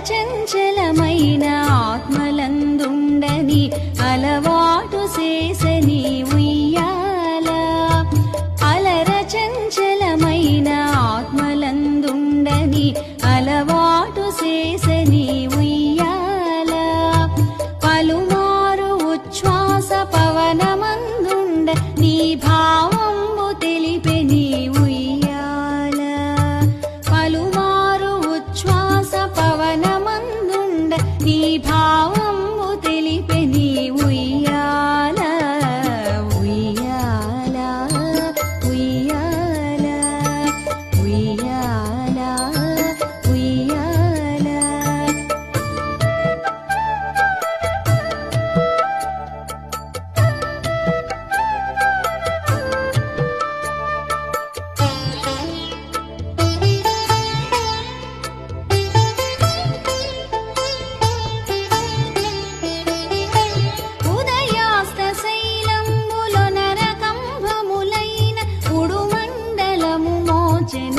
చంచలమైన ఆత్మలందుండని అలవాటు చేసని চেনে